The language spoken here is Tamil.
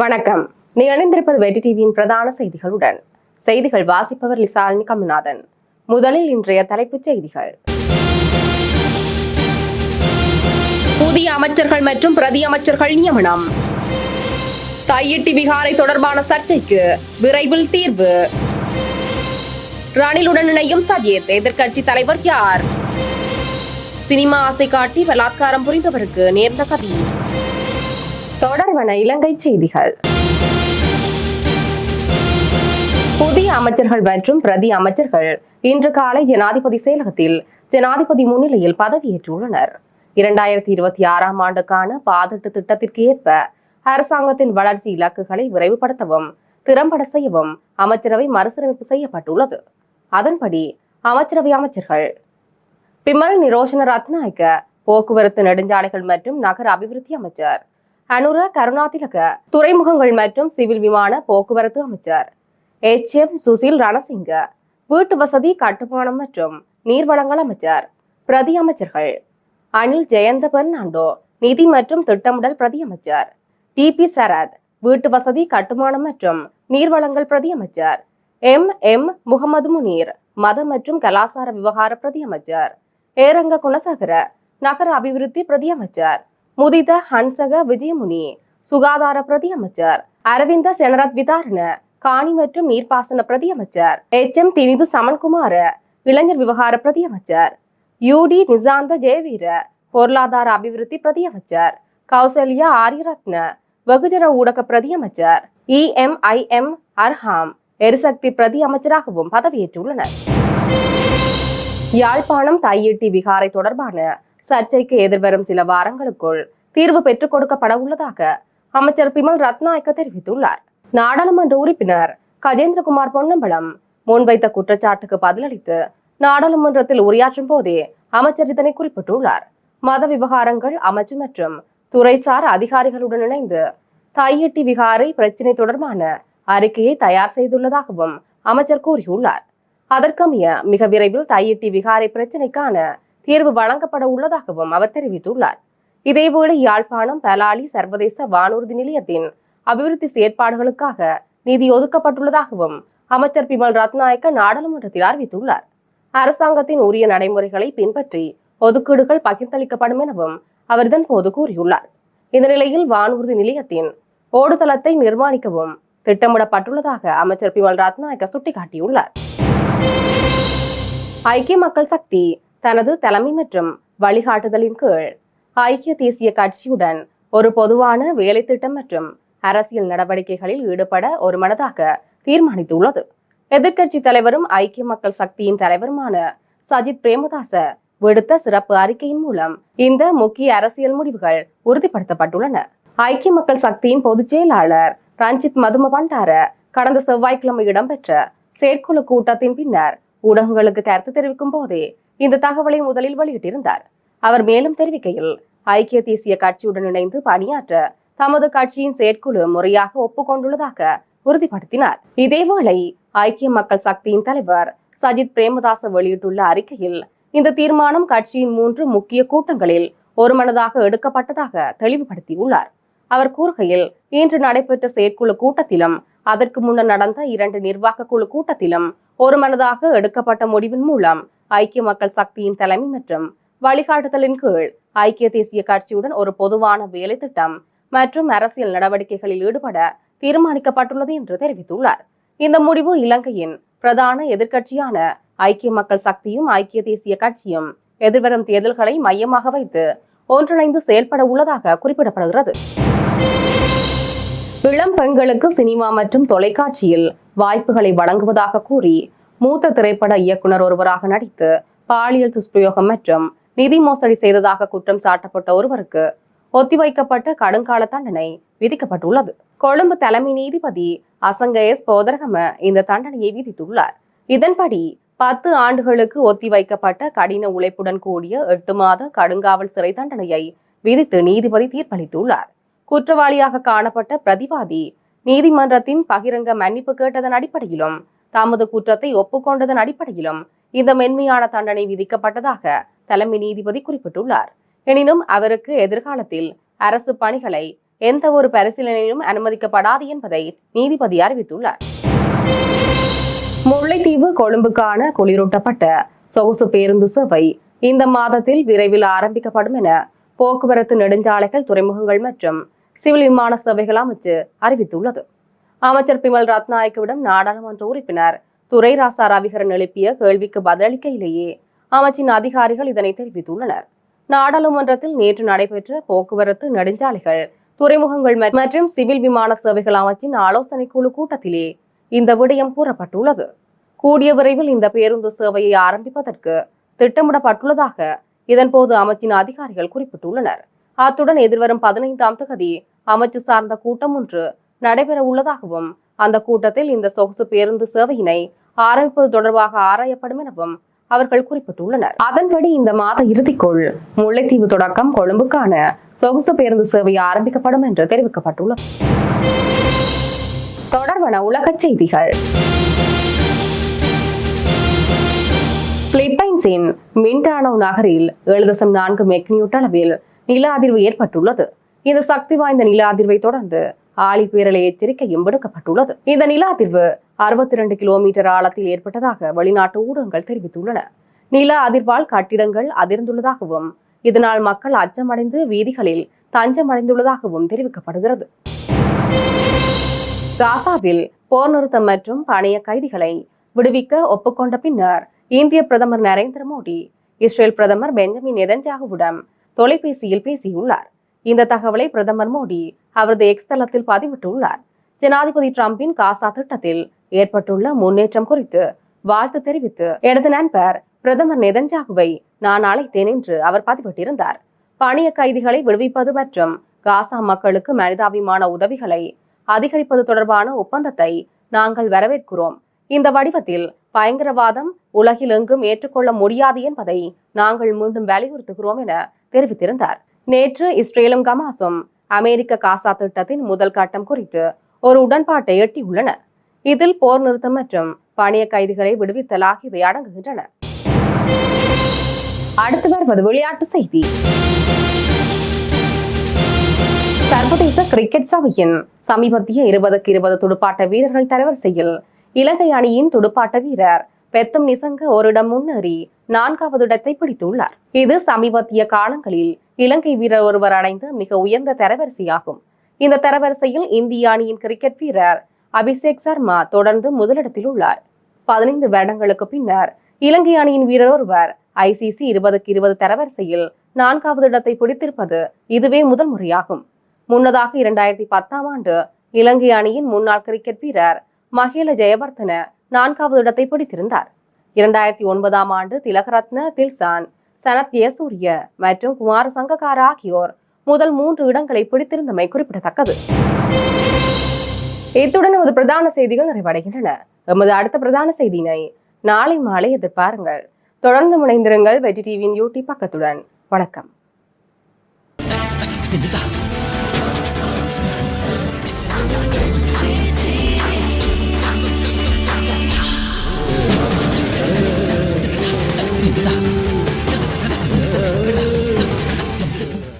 வணக்கம். நீ இணைந்திருப்பது வெற்றி டிவியின் பிரதான செய்திகளுடன். செய்திகள் வாசிப்பவர் லிசாலினி கமல்நாதன். முதலில் இன்றைய தலைப்புச் செய்திகள். புதிய அமைச்சர்கள் மற்றும் பிரதி அமைச்சர்கள் நியமனம். தையிட்டி விகாரை தொடர்பான சர்ச்சைக்கு விரைவில் தீர்வு. ரணிலுடன் இணையும் சஜித் எதிர்க்கட்சி தலைவர் யார்? சினிமா ஆசை காட்டி பலாத்காரம் புரிந்தவருக்கு நேர்ந்த கதி. தொடர்வன இலங்கை செய்திகள். புதிய அமைச்சர்கள் மற்றும் பிரதி அமைச்சர்கள் இன்று காலை ஜனாதிபதி செயலகத்தில் ஜனாதிபதி முன்னிலையில் பதவியேற்றுள்ளனர். இரண்டாயிரத்தி இருபத்தி ஆறாம் ஆண்டுக்கான பாதட்டு திட்டத்திற்கு ஏற்ப அரசாங்கத்தின் வளர்ச்சி இலக்குகளை விரைவுபடுத்தவும் திறம்பட செய்யவும் அமைச்சரவை மறுசீரமைப்பு செய்யப்பட்டுள்ளது. அதன்படி அமைச்சரவை அமைச்சர்கள் பிமல் நிரோஷன ரத்நாயக்க போக்குவரத்து நெடுஞ்சாலைகள் மற்றும் நகர அபிவிருத்தி அமைச்சர் அனுர கருணாதிலக துறைமுகங்கள் மற்றும் சிவில் விமான போக்குவரத்து அமைச்சர். எச் எம் சுசில் ரணசிங்க வீட்டு வசதி கட்டுமானம் மற்றும் நீர்வளங்கள் அமைச்சர். பிரதி அமைச்சர்கள். அனில் ஜெயந்த பெர்னாண்டோ நிதி மற்றும் திட்டமிடல் பிரதி அமைச்சர். டி பி சரத் வீட்டு வசதி கட்டுமானம் மற்றும் நீர்வளங்கள் பிரதி அமைச்சர். எம் எம் முகமது முனீர் மத மற்றும் கலாசார விவகார பிரதி அமைச்சர். ஏரங்க குணசகர நகர அபிவிருத்தி பிரதி அமைச்சர். முதித ஹன்சக விஜயமுனி சுகாதார பிரதி அமைச்சர். அரவிந்த செனரத் விதாரண காணி மற்றும் நீர்ப்பாசன பிரதி அமைச்சர். எச். எம். தினிது சமன்குமார இளைஞர் விவகார பிரதி அமைச்சர். யூடி நிசாந்த ஜெயவீர பொருளாதார அபிவிருத்தி பிரதி அமைச்சர். கௌசல்யா ஆரியரத்ன வெகுஜன ஊடக பிரதி அமைச்சர். இஎம்ஐஎம் அர்ஹாம் எரிசக்தி பிரதி அமைச்சராகவும் பதவியேற்றுள்ளனர். யாழ்ப்பாணம் தையெட்டி விகாரை தொடர்பான சர்ச்சைக்கு எதிர்வரும் சில வாரங்களுக்குள் தீர்வு பெற்றுக் கொடுக்கப்பட உள்ளதாக அமைச்சர் பிமல் ரத்நாயக்க தெரிவித்துள்ளார். நாடாளுமன்ற உறுப்பினர் கஜேந்திரகுமார் பொன்னம்பலம் முன்வைத்த குற்றச்சாட்டுக்கு பதிலளித்து நாடாளுமன்றத்தில் உரையாற்றும் போதே அமைச்சர் இதனை குறிப்பிட்டுள்ளார். மத விவகாரங்கள் அமைச்சு மற்றும் துறைசார் அதிகாரிகளுடன் இணைந்து தையிட்டி விகாரை பிரச்சினை தொடர்பான அறிக்கையை தயார் செய்துள்ளதாகவும் அமைச்சர் கூறியுள்ளார். அதற்கமைய மிக விரைவில் தையிட்டி விகாரை பிரச்சினைக்கான தீர்வு வழங்கப்பட உள்ளதாகவும் அவர் தெரிவித்துள்ளார். இதேவேளை யாழ்ப்பாணம் பலாலி சர்வதேச வானூர்தி நிலையத்தின் அபிவிருத்தி செயற்பாடுகளுக்காக நிதி ஒதுக்கப்பட்டுள்ளதாகவும் அமைச்சர் பிமல் ரத்நாயக்க நாடாளுமன்றத்தில் அறிவித்துள்ளார். அரசாங்கத்தின் உரிய நடைமுறைகளை பின்பற்றி ஒதுக்கீடுகள் பகிர்ந்தளிக்கப்படும் எனவும் அவர் தன்போது கூறியுள்ளார். இந்த நிலையில் வானூர்தி நிலையத்தின் ஓடுதளத்தை நிர்மாணிக்கவும் திட்டமிடப்பட்டுள்ளதாக அமைச்சர் பிமல் ரத்நாயக்க சுட்டிக்காட்டியுள்ளார். ஐக்கிய மக்கள் சக்தி தனது தலைமை மற்றும் வழிகாட்டுதலின் கீழ் ஐக்கிய தேசிய கட்சியுடன் ஒரு பொதுவான வேலை திட்டம் மற்றும் அரசியல் நடவடிக்கைகளில் ஈடுபட ஒரு மனதாக தீர்மானித்துள்ளது. எதிர்க்கட்சி தலைவரும் ஐக்கிய மக்கள் சக்தியின் தலைவருமான சஜித் பிரேமதாச விடுத்த சிறப்பு அறிக்கையின் மூலம் இந்த முக்கிய அரசியல் முடிவுகள் உறுதிப்படுத்தப்பட்டுள்ளன. ஐக்கிய மக்கள் சக்தியின் பொதுச் செயலாளர் ரஞ்சித் மதும பண்டார கடந்த செவ்வாய்க்கிழமை இடம்பெற்ற செயற்குழு கூட்டத்தின் பின்னர் ஊடகங்களுக்கு கருத்து தெரிவிக்கும் போதே இந்த தகவலை முதலில் வெளியிட்டிருந்தார். அவர் மேலும் தெரிவிக்கையில் ஐக்கிய தேசிய கட்சியுடன் இணைந்து பணியாற்ற தமது கட்சியின் செயற்குழு முறையாக ஒப்புக்கொண்டுள்ளதாக உறுதிப்படுத்தினார். இதேவேளை ஐக்கிய மக்கள் சக்தியின் தலைவர் சஜித் பிரேமதாச வெளியிட்டுள்ள அறிக்கையில் இந்த தீர்மானம் கட்சியின் மூன்று முக்கிய கூட்டங்களில் ஒருமனதாக எடுக்கப்பட்டதாக தெளிவுபடுத்தியுள்ளார். அவர் கூறுகையில் இன்று நடைபெற்ற செயற்குழு கூட்டத்திலும் அதற்கு முன்னர் நடந்த இரண்டு நிர்வாக குழு கூட்டத்திலும் ஒருமனதாக எடுக்கப்பட்ட முடிவின் மூலம் ஐக்கிய மக்கள் சக்தியின் தலைமை மற்றும் வழிகாட்டுதலின் கீழ் ஐக்கிய தேசிய கட்சியுடன் ஒரு பொதுவான வேலை திட்டம் மற்றும் அரசியல் நடவடிக்கைகளில் ஈடுபட தீர்மானிக்கப்பட்டுள்ளது என்று தெரிவித்துள்ளார். இந்த முடிவு இலங்கையின் பிரதான எதிர்க்கட்சியான ஐக்கிய மக்கள் சக்தியும் ஐக்கிய தேசிய கட்சியும் எதிர்வரும் தேர்தல்களை மையமாக வைத்து ஒன்றிணைந்து செயல்பட உள்ளதாக குறிப்பிடப்படுகிறது. இளம் பெண்களுக்கு சினிமா மற்றும் தொலைக்காட்சியில் வாய்ப்புகளை வழங்குவதாக கூறி மூத்த திரைப்பட இயக்குனர் ஒருவராக நடித்து பாலியல் துஷ்பிரயோகம் மற்றும் நிதி மோசடி செய்ததாக குற்றம் சாட்டப்பட்ட ஒருவருக்கு ஒத்திவைக்கப்பட்ட கடுங்கால தண்டனை விதிக்கப்பட்டுள்ளது. கொழும்பு தலைமை நீதிபதி அசங்க எஸ் போதரகம இந்த தண்டனையை விதித்துள்ளார். இதன்படி பத்து ஆண்டுகளுக்கு ஒத்திவைக்கப்பட்ட கடின உழைப்புடன் கூடிய எட்டு மாத கடுங்காவல் சிறை தண்டனையை விதித்து நீதிபதி தீர்ப்பளித்துள்ளார். குற்றவாளியாக காணப்பட்ட பிரதிவாதி நீதிமன்றத்தின் பகிரங்க மன்னிப்பு கேட்டதன் அடிப்படையிலும் தமது குற்றத்தை ஒப்புக்கொண்டதன் அடிப்படையிலும் இந்த மென்மையான தண்டனை விதிக்கப்பட்டதாக தலைமை நீதிபதி குறிப்பிட்டுள்ளார். எனினும் அவருக்கு எதிர்காலத்தில் அரசு பணிகளை எந்த ஒரு பரிசீலனையிலும் அனுமதிக்கப்படாது என்பதை நீதிபதி அறிவித்துள்ளார். முல்லைத்தீவு கொழும்புக்கான குளிரூட்டப்பட்ட சொகுசு பேருந்து சேவை இந்த மாதத்தில் விரைவில் ஆரம்பிக்கப்படும் என போக்குவரத்து நெடுஞ்சாலைகள் துறைமுகங்கள் மற்றும் சிவில் விமான சேவைகள் அமைச்சு அறிவித்துள்ளது. அமைச்சர் பிமல் ரத்நாயக்கவிடம் நாடாளுமன்ற உறுப்பினர் துரை ராசா ரவிகரன் எழுப்பிய கேள்விக்கு பதிலளிக்கையிலேயே அமைச்சின் அதிகாரிகள் இதனை தெரிவித்துள்ளனர். நாடாளுமன்றத்தில் நேற்று நடைபெற்ற போக்குவரத்து நெடுஞ்சாலைகள் துறைமுகங்கள் மற்றும் சிவில் விமான சேவைகள் அமைச்சின் ஆலோசனை குழு கூட்டத்திலே இந்த விடயம் கூறப்பட்டுள்ளது. கூடிய விரைவில் இந்த பேருந்து சேவையை ஆரம்பிப்பதற்கு திட்டமிடப்பட்டுள்ளதாக இதன்போது அமைச்சின் அதிகாரிகள் குறிப்பிட்டுள்ளனர். அத்துடன் எதிர்வரும் பதினைந்தாம் தகுதி அமைச்சு சார்ந்த கூட்டம் ஒன்று நடைபெற உள்ளதாகவும் அந்த கூட்டத்தில் இந்த சொகுசு பேருந்து சேவையினை ஆரம்பிப்பது தொடர்பாக ஆராயப்படும் எனவும் அவர்கள் குறிப்பிட்டுள்ளனர். அதன்படி இந்த மாத இறுதிக்குள் முல்லைத்தீவு தொடக்கம் கொழும்புக்கான சொகுசு பேருந்து சேவை ஆரம்பிக்கப்படும் என்று தெரிவிக்கப்பட்டுள்ளது. தொடர்பான உலகச் செய்திகள். பிலிப்பைன்ஸின் மின்டானோ நகரில் ஏழு தசம் நான்கு மெக்னியூட் அளவில் நில அதிர்வு ஏற்பட்டுள்ளது. இந்த சக்தி வாய்ந்த நில அதிர்வை தொடர்ந்து ஆழி எச்சரிக்கையும் விடுக்கப்பட்டுள்ளது இந்த நில அதிர்வு அறுபத்தி இரண்டு கிலோமீட்டர் ஆழத்தில் ஏற்பட்டதாக வெளிநாட்டு ஊடகங்கள் தெரிவித்துள்ளன. நில அதிர்வால் கட்டிடங்கள் அதிர்ந்துள்ளதாகவும் இதனால் மக்கள் அச்சமடைந்து வீதிகளில் தஞ்சமடைந்துள்ளதாகவும் தெரிவிக்கப்படுகிறது. காசாவில் போர் நிறுத்தம் மற்றும் பணைய கைதிகளை விடுவிக்க ஒப்புக்கொண்ட பின்னர் இந்திய பிரதமர் நரேந்திர மோடி இஸ்ரேல் பிரதமர் பெஞ்சமின் நெதன்ஜாகுவிடம் தொலைபேசியில் பேசியுள்ளார். இந்த தகவலை பிரதமர் மோடி அவரது எக்ஸ் தளத்தில் பதிவிட்டுள்ளார். ஜனாதிபதி டிரம்பின் காசா திட்டத்தில் ஏற்பட்டுள்ள முன்னேற்றம் குறித்து வாழ்த்து தெரிவித்து எனது நண்பர் பிரதமர் நெதன்ஜாகுவை நான் அழைத்தேன் என்று அவர் பதிவிட்டிருந்தார். பணிய கைதிகளை விடுவிப்பது மற்றும் காசா மக்களுக்கு மனிதாபிமான உதவிகளை அதிகரிப்பது தொடர்பான ஒப்பந்தத்தை நாங்கள் வரவேற்கிறோம். இந்த வடிவத்தில் பயங்கரவாதம் உலகில் எங்கும் ஏற்றுக்கொள்ள முடியாது என்பதை நாங்கள் மீண்டும் வலியுறுத்துகிறோம் என தெரிவித்திருந்தார். நேற்று இஸ்ரேலும் கமாசும் அமெரிக்க காசா திட்டத்தின் முதல் கட்டம் குறித்து ஒரு உடன்பாட்டை எட்டியுள்ளன இதில் போர் நிறுத்தம் மற்றும் பணிய கைதிகளை விடுவித்தல் ஆகியவை அடங்குகின்றன. அடுத்து வருவது விளையாட்டு செய்தி. சர்வதேச கிரிக்கெட் சபையின் சமீபத்திய இருபதுக்கு இருபது துடுப்பாட்ட வீரர்கள் தரவரிசையில் இலங்கை அணியின் துடுப்பாட்ட வீரர் பெத்தும் நிசங்க ஓரிடம் முன்னேறி நான்காவது இடத்தை பிடித்துள்ளார். இது சமீபத்திய காலங்களில் இலங்கை வீரர் ஒருவர் அடைந்த மிக உயர்ந்த தரவரிசையாகும். இந்த தரவரிசையில் இந்திய அணியின் கிரிக்கெட் வீரர் அபிஷேக் சர்மா தொடர்ந்து முதலிடத்தில் உள்ளார். பதினைந்து வருடங்களுக்கு பின்னர் இலங்கை அணியின் வீரர் ஒருவர் ஐசிசி இருபதுக்கு இருபது தரவரிசையில் நான்காவது இடத்தை பிடித்திருப்பது இதுவே முதல் முறையாகும். முன்னதாக இரண்டாயிரத்தி பத்தாம் ஆண்டு இலங்கை அணியின் முன்னாள் கிரிக்கெட் வீரர் மகேல ஜெயவர்தன நான்காவது இடத்தை பிடித்திருந்தார். இரண்டாயிரத்தி ஒன்பதாம் ஆண்டு திலகரத்ன தில்சான் சனத் சூரிய மற்றும் குமார சங்ககாரா ஆகியோர் முதல் மூன்று இடங்களை பிடித்திருந்தமை குறிப்பிடத்தக்கது. இத்துடன் நமது பிரதான செய்திகள் நிறைவடைகின்றன. எமது அடுத்த பிரதான செய்தியினை நாளை மாலை எதிர்பாருங்கள். தொடர்ந்து முனைந்திருங்கள் வெற்றி டிவியின் யூடியூப் பக்கத்துடன். வணக்கம்.